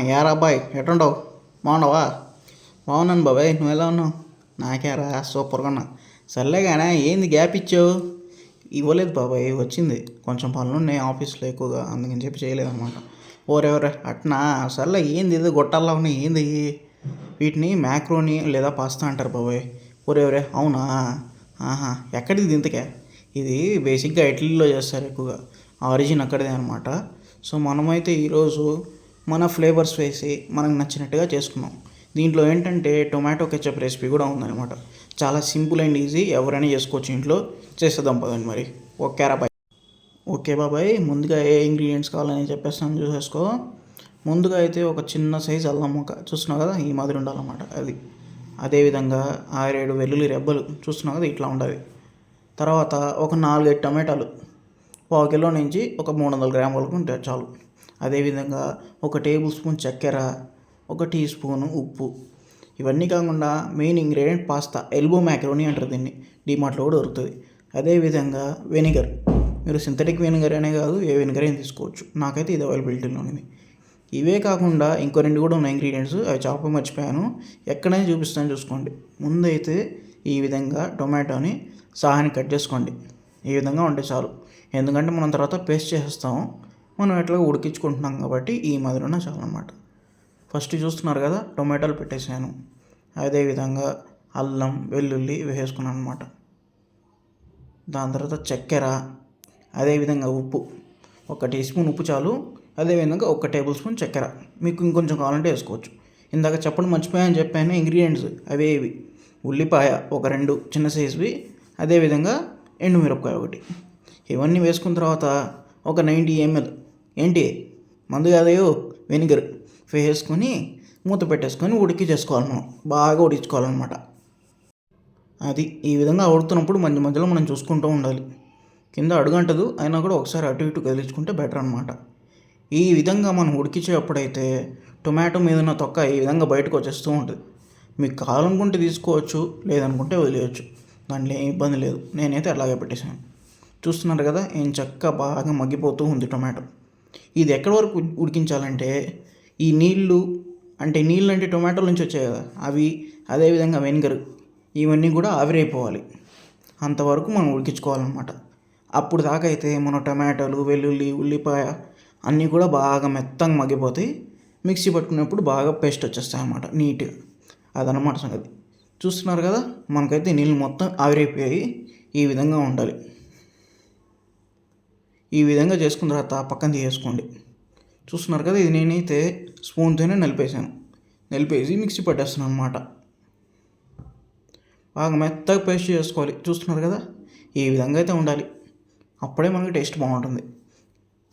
ఏరా అబ్బాయి ఎటుండవు? బాగున్నావా? బాగున్నాను బాబాయ్ నువ్వు ఎలా ఉన్నావు? నాకేరా సూపర్గా ఉన్నా. సర్లే కానీ ఏంది గ్యాప్ ఇచ్చావు? ఇవ్వలేదు బాబాయ్ వచ్చింది. కొంచెం పనులు ఉన్నాయి ఆఫీస్లో ఎక్కువగా అందుకని చెప్పి చేయలేదన్నమాట. ఓరెవరే అట్నా? సర్లే ఏంది ఇది గొట్టాల్లో ఉన్నాయి ఏంది? వీటిని మ్యాక్రోని లేదా పాస్తా అంటారు బాబాయ్. ఓరెవరే అవునా? ఆహా ఎక్కడిది ఇంతకే? ఇది బేసిక్గా ఇటలీలో చేస్తారు ఎక్కువగా. ఆరిజిన్ అక్కడిదే అనమాట సో మనమైతే ఈరోజు మన ఫ్లేవర్స్ వేసి మనకు నచ్చినట్టుగా చేసుకున్నాం. దీంట్లో ఏంటంటే టొమాటో కెచప్ రెసిపీ కూడా ఉందన్నమాట. చాలా సింపుల్ అండ్ ఈజీ ఎవరైనా చేసుకోవచ్చు ఇంట్లో. చేసేద్దాం పదండి మరి. ఓకే బాయ్ ఓకే బాబాయ్ ముందుగా ఏ ఇంగ్రీడియంట్స్ కావాలని చెప్పేస్తాను చూసేసుకో. ముందుగా అయితే ఒక చిన్న సైజు అల్లం ముక్క. చూస్తున్నావు కదా ఈ మాదిరి ఉండాలన్నమాట అది. అదేవిధంగా ఆరేడు వెల్లుల్లి రెబ్బలు. చూస్తున్నావు కదా ఇట్లా ఉండాలి. తర్వాత ఒక నాలుగైదు టమాటాలు. పావు కిలో నుంచి ఒక మూడు వందల గ్రాముల వరకు ఉంటే చాలు. అదేవిధంగా ఒక టేబుల్ స్పూన్ చక్కెర ఒక టీ స్పూను ఉప్పు. ఇవన్నీ కాకుండా main ingredient pasta elbow macaroni అంటారు దీన్ని. డిమార్ట్లో కూడా దొరుకుతుంది. అదేవిధంగా వెనిగర్. మీరు సింథటిక్ వెనిగర్ అనే కాదు ఏ వెనిగర్ అయినా తీసుకోవచ్చు. నాకైతే ఇది అవైలబిలిటీలో ఉంది ఇవే కాకుండా ఇంకో రెండు కూడా ఉన్నాయి ఇంగ్రీడియంట్స్. అవి చాప మర్చిపోయాను. ఎక్కడైనా చూపిస్తాను చూసుకోండి. ముందైతే ఈ విధంగా టొమాటోని సహాన్ని కట్ చేసుకోండి. ఈ విధంగా ఉంటే చాలు. ఎందుకంటే మనం తర్వాత పేస్ట్ చేసేస్తాము. మనం ఎట్లా ఉడికించుకుంటున్నాం కాబట్టి ఈ మాదిరిన చాలు అనమాట ఫస్ట్ చూస్తున్నారు కదా టొమాటోలు పెట్టేసాను అదేవిధంగా అల్లం వెల్లుల్లి వేసుకున్నాను అనమాట దాని తర్వాత చక్కెర అదేవిధంగా ఉప్పు. ఒక టీ స్పూన్ ఉప్పు చాలు. అదేవిధంగా ఒక టేబుల్ స్పూన్ చక్కెర. మీకు ఇంకొంచెం కావాలంటే వేసుకోవచ్చు. ఇందాక చెప్పడం మర్చిపోయాను చెప్పాను ఇంగ్రీడియంట్స్ అవే ఇవి. ఉల్లిపాయ ఒక రెండు చిన్న సైజువి అదేవిధంగా ఎండుమిరపకాయ ఒకటి. ఇవన్నీ వేసుకున్న తర్వాత ఒక నైంటీ ఎంఎల్ ఏంటి? మందు కాదయో వెనిగర్. వేసుకొని మూత పెట్టేసుకొని ఉడికి చేసుకోవాలి మనం బాగా ఉడికించుకోవాలన్నమాట. అది ఈ విధంగా ఉడుతున్నప్పుడు మధ్య మధ్యలో మనం చూసుకుంటూ ఉండాలి. కింద అడుగంటదు అయినా కూడా ఒకసారి అటు ఇటు కదిలించుకుంటే బెటర్ అనమాట ఈ విధంగా మనం ఉడికించేటప్పుడైతే టొమాటో మీద ఉన్న తొక్క ఈ విధంగా బయటకు వచ్చేస్తూ ఉంటుంది. మీకు కావాలనుకుంటే తీసుకోవచ్చు లేదనుకుంటే వదిలేయచ్చు. దాంట్లో ఏం ఇబ్బంది లేదు. నేనైతే అలాగే పెట్టేశాను. చూస్తున్నారు కదా ఏం చక్క బాగా మగ్గిపోతూ ఉంది టొమాటో. ఇది ఎక్కడి వరకు ఉడికించాలంటే ఈ నీళ్ళు అంటే నీళ్ళు అంటే టొమాటోల నుంచి వచ్చాయి కదా అవి అదేవిధంగా వెనిగర్ ఇవన్నీ కూడా ఆవిరైపోవాలి. అంతవరకు మనం ఉడికించుకోవాలన్నమాట. అప్పుడు దాకా అయితే మన టమాటాలు వెల్లుల్లి ఉల్లిపాయ అన్నీ కూడా బాగా మెత్తంగా మగ్గిపోతాయి. మిక్సీ పట్టుకున్నప్పుడు బాగా పేస్ట్ వచ్చేస్తాయి అన్నమాట నీట్గా అదనమాట సంగతి. చూస్తున్నారు కదా మనకైతే నీళ్ళు మొత్తం ఆవిరైపోయాయి. ఈ విధంగా ఉండాలి. ఈ విధంగా చేసుకున్న తర్వాత పక్కన తీసేసుకోండి. చూస్తున్నారు కదా ఇది నేనైతే స్పూన్తోనే నలిపేసాను నలిపేసి మిక్సీ పట్టేస్తున్నాను అనమాట బాగా మెత్తగా పేస్ట్ చేసుకోవాలి. చూస్తున్నారు కదా ఈ విధంగా అయితే ఉండాలి. అప్పుడే మనకి టేస్ట్ బాగుంటుంది.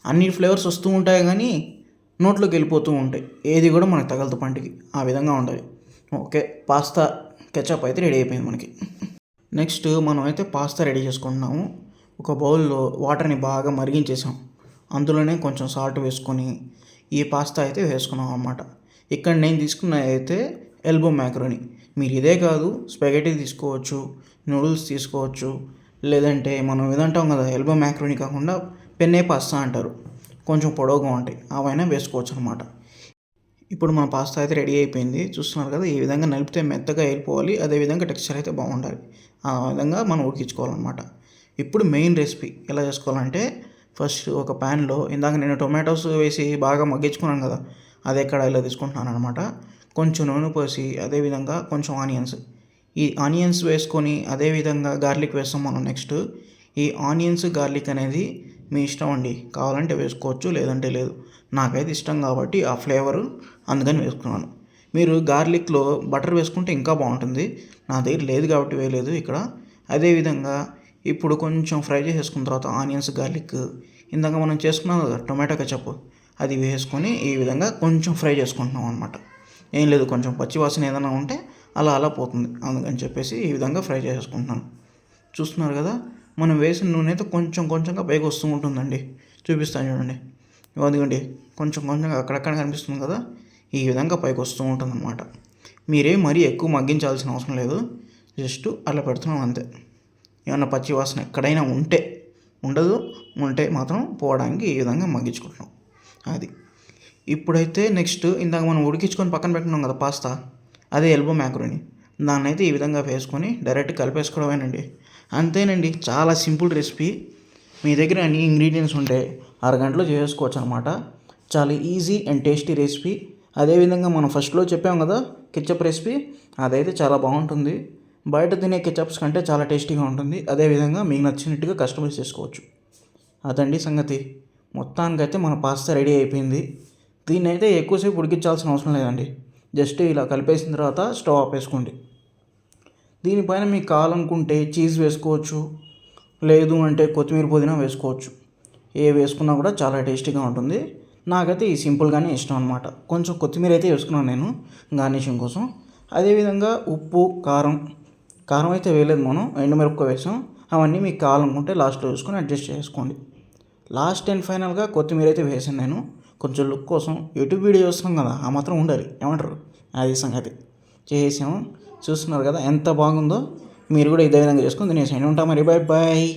అన్ని ఫ్లేవర్స్ వస్తూ ఉంటాయి కానీ నోట్లోకి వెళ్ళిపోతూ ఉంటాయి. ఏది కూడా మనకు తగలదు పంటికి. ఆ విధంగా ఉండాలి. ఓకే పాస్తా కెచప్ అయితే రెడీ అయిపోయింది మనకి. నెక్స్ట్ మనం అయితే పాస్తా రెడీ చేసుకుంటున్నాము. ఒక బౌల్లో వాటర్ని బాగా మరిగించేసాం. అందులోనే కొంచెం సాల్ట్ వేసుకొని ఈ పాస్తా అయితే వేసుకున్నాం అన్నమాట. ఇక్కడ నేను తీసుకున్న అయితే ఎల్బో మ్యాక్రోని. మీరు ఇదే కాదు స్పెగటీ తీసుకోవచ్చు నూడిల్స్ తీసుకోవచ్చు లేదంటే మనం ఏదంటాం కదా ఎల్బో మ్యాక్రోని కాకుండా పెన్నే పాస్తా అంటారు. కొంచెం పొడవుగా ఉంటాయి అవైనా వేసుకోవచ్చు అనమాట ఇప్పుడు మన పాస్తా అయితే రెడీ అయిపోయింది. చూస్తున్నారు కదా ఈ విధంగా నలిపితే మెత్తగా వెళ్ళిపోవాలి అదేవిధంగా టెక్స్చర్ అయితే బాగుండాలి. ఆ విధంగా మనం ఉడికించుకోవాలన్నమాట. ఇప్పుడు మెయిన్ రెసిపీ ఎలా చేసుకోవాలంటే ఫస్ట్ ఒక ప్యాన్లో ఇందాక నేను టొమాటోస్ వేసి బాగా మగ్గించుకున్నాను కదా అదే కడాయిలో తీసుకుంటున్నాను అనమాట కొంచెం నూనె పోసి అదేవిధంగా కొంచెం ఆనియన్స్. ఈ ఆనియన్స్ వేసుకొని అదేవిధంగా గార్లిక్ వేస్తాం మనం నెక్స్ట్ ఈ ఆనియన్స్ గార్లిక్ అనేది మీ ఇష్టం అండి. కావాలంటే వేసుకోవచ్చు లేదంటే లేదు. నాకైతే ఇష్టం కాబట్టి ఆ ఫ్లేవర్ అందుకని వేసుకున్నాను. మీరు గార్లిక్లో బటర్ వేసుకుంటే ఇంకా బాగుంటుంది. నా దగ్గర లేదు కాబట్టి వేయలేదు ఇక్కడ. అదేవిధంగా ఇప్పుడు కొంచెం ఫ్రై చేసేసుకున్న తర్వాత ఆనియన్స్ గార్లిక్ ఇందాక మనం చేసుకున్నాం కదా టొమాటో కచప్. అది వేసుకొని ఈ విధంగా కొంచెం ఫ్రై చేసుకుంటున్నాం అనమాట ఏం లేదు కొంచెం పచ్చి వాసన ఏదైనా ఉంటే అలా అలా పోతుంది. అందుకని చెప్పేసి ఈ విధంగా ఫ్రై చేసేసుకుంటున్నాను చూస్తున్నారు కదా మనం వేసిన నూనె అయితే కొంచెం కొంచెంగా పైకి వస్తూ ఉంటుందండి. చూపిస్తాను చూడండి. ఎందుకండి కొంచెం కొంచెంగా అక్కడక్కడ కనిపిస్తుంది కదా ఈ విధంగా పైకి వస్తూ ఉంటుంది అనమాట మీరేం మరీ ఎక్కువ మగ్గించాల్సిన అవసరం లేదు. జస్ట్ అలా పెడుతున్నాం అంతే. ఏమైనా పచ్చి వాసన ఎక్కడైనా ఉంటే ఉండదు ఉంటే మాత్రం పోవడానికి ఈ విధంగా మగ్గించుకుంటున్నాం. అది. ఇప్పుడైతే నెక్స్ట్ ఇందాక మనం ఉడికించుకొని పక్కన పెట్టుకున్నాం కదా పాస్తా అదే ఎల్బో మ్యాక్రోని. దాన్ని అయితే ఈ విధంగా వేసుకొని డైరెక్ట్ కలిపేసుకోవడమేనండి అంతేనండి చాలా సింపుల్ రెసిపీ. మీ దగ్గర అన్ని ఇంగ్రీడియంట్స్ ఉంటే అరగంటలో చేసుకోవచ్చు అనమాట చాలా ఈజీ అండ్ టేస్టీ రెసిపీ. అదేవిధంగా మనం ఫస్ట్లో చెప్పాం కదా కిచప్ రెసిపీ అదైతే చాలా బాగుంటుంది. బయట తినే కెచప్స్ కంటే చాలా టేస్టీగా ఉంటుంది. అదేవిధంగా మీకు నచ్చినట్టుగా కస్టమైజ్ చేసుకోవచ్చు. అదండి సంగతి. మొత్తానికైతే మన పాస్తా రెడీ అయిపోయింది. దీన్ని అయితే ఎక్కువసేపు ఉడికించాల్సిన అవసరం లేదండి. జస్ట్ ఇలా కలిపేసిన తర్వాత స్టవ్ ఆపేసుకోండి దీనిపైన మీకు కావాలనుకుంటే చీజ్ వేసుకోవచ్చు. లేదు అంటే కొత్తిమీర పుదీనా వేసుకోవచ్చు. ఏ వేసుకున్నా కూడా చాలా టేస్టీగా ఉంటుంది. నాకైతే ఈ సింపుల్గానే ఇష్టం అనమాట కొంచెం కొత్తిమీర అయితే వేసుకున్నాను నేను గార్నిషింగ్ కోసం. అదేవిధంగా ఉప్పు కారం కారం అయితే వేయలేదు మనం ఎండుమిరపకాయ వేసాం. అవన్నీ మీకు కావాలనుకుంటే లాస్ట్లో వేసుకొని అడ్జస్ట్ చేసుకోండి. లాస్ట్ అండ్ ఫైనల్గా కొత్తిమీర అయితే వేసాను నేను. కొంచెం లుక్ కోసం యూట్యూబ్ వీడియో చూస్తున్నాం కదా ఆ మాత్రం ఉండాలి. ఏమంటారు? అది సంగతి. చేసాము చూస్తున్నారు కదా ఎంత బాగుందో. మీరు కూడా ఇదే విధంగా చేసుకొని తినేసేయండి. ఉంటాం మరి బాయ్ బాయ్